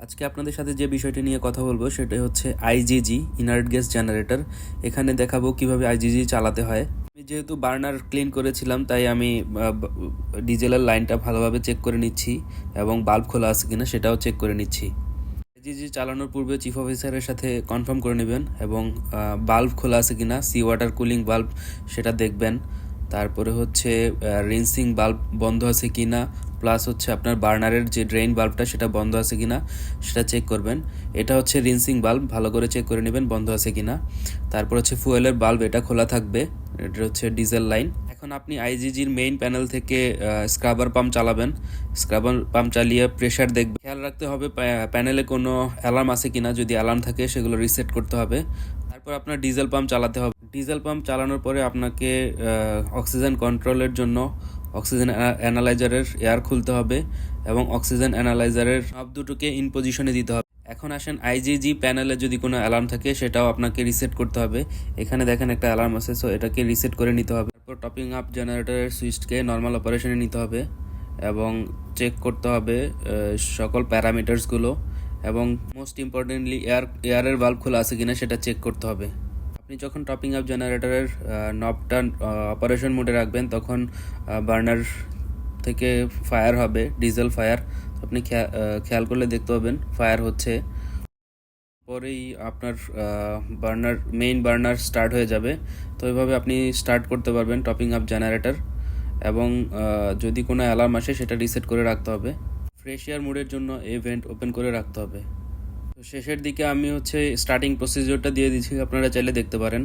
আজকে আপনাদের সাথে যে বিষয়টি নিয়ে কথা বলব সেটা হচ্ছে আইজিজি ইনার্ট গ্যাস জেনারেটর এখানে দেখাবো কীভাবে আইজিজি চালাতে হয়। আমি যেহেতু বার্নার ক্লিন করেছিলাম, তাই আমি ডিজেলের লাইনটা ভালোভাবে চেক করে নিচ্ছি এবং বাল্ব খোলা আছে কিনা সেটাও চেক করে নিচ্ছি। আইজিজি চালানোর পূর্বে চিফ অফিসারের সাথে কনফার্ম করে নেবেন এবং বাল্ব খোলা আছে কিনা সি ওয়াটার কুলিং বাল্ব সেটা দেখবেন। তারপরে হচ্ছে রিনসিং বাল্ব বন্ধ আছে কিনা প্লাস হচ্ছে আপনার বার্নারের যে ড্রেন বাল্বটা সেটা বন্ধ আছে কিনা, সেটা চেক করবেন। এটা হচ্ছে রিনসিং বাল্ব ভালো করে চেক করে নেবেন বন্ধ আছে কিনা। তারপর হচ্ছে ফুয়েলের বাল্ব এটা খোলা থাকবে। এটা হচ্ছে ডিজেল লাইন এখন আপনি আইজিজির মেইন প্যানেল থেকে স্ক্রাবার পাম্প চালাবেন। স্ক্রাবার পাম্প চালিয়ে প্রেশার দেখবেন খেয়াল রাখতে হবে প্যানেলে কোনো অ্যালার্ম আছে কিনা। যদি অ্যালার্ম থাকে, সেগুলো রিসেট করতে হবে। তারপর আপনার ডিজেল পাম্প চালাতে হবে। ডিজেল পাম্প চালানোর পরে আপনাকে অক্সিজেন কন্ট্রোলের জন্য অক্সিজেন অ্যানালাইজারের এয়ার খুলতে হবে এবং অক্সিজেন অ্যানালাইজারের সব দুটোকে ইন পজিশনে দিতে হবে। এখন আসেন আইজিজি প্যানেলে যদি কোনো অ্যালার্ম থাকে, সেটাও আপনাকে রিসেট করতে হবে। এখানে দেখেন একটা অ্যালার্ম আছে সো এটাকে রিসেট করে নিতে হবে। তারপর টপিং আপ জেনারেটরের সুইচকে নর্মাল অপারেশনে নিতে হবে এবং চেক করতে হবে সকল প্যারামিটার্সগুলো এবং মোস্ট ইম্পর্টেন্টলি এয়ার এয়ারের বাল্ব খোলা আছে কিনা সেটা চেক করতে হবে। আপনি যখন টপিং আপ জেনারেটরের নবটা অপারেশন মোডে রাখবেন, তখন বার্নার থেকে ফায়ার হবে ডিজেল ফায়ার আপনি খেয়া- খেয়াল করলে দেখতে পাবেন ফায়ার হচ্ছে। পরেই আপনার বার্নার মেইন বার্নার স্টার্ট হয়ে যাবে। তো এইভাবে আপনি স্টার্ট করতে পারবেন টপিং আপ জেনারেটর এবং যদি কোনো অ্যালার্ম আসে, সেটা রিসেট করে রাখতে হবে। ফ্রেশ এয়ার মুডের জন্য এই ভেন্ট ওপেন করে রাখতে হবে। শেষের দিকে আমি হচ্ছে স্টার্টিং প্রসিজিওরটা দিয়ে দিচ্ছি আপনারা চাইলে দেখতে পারেন।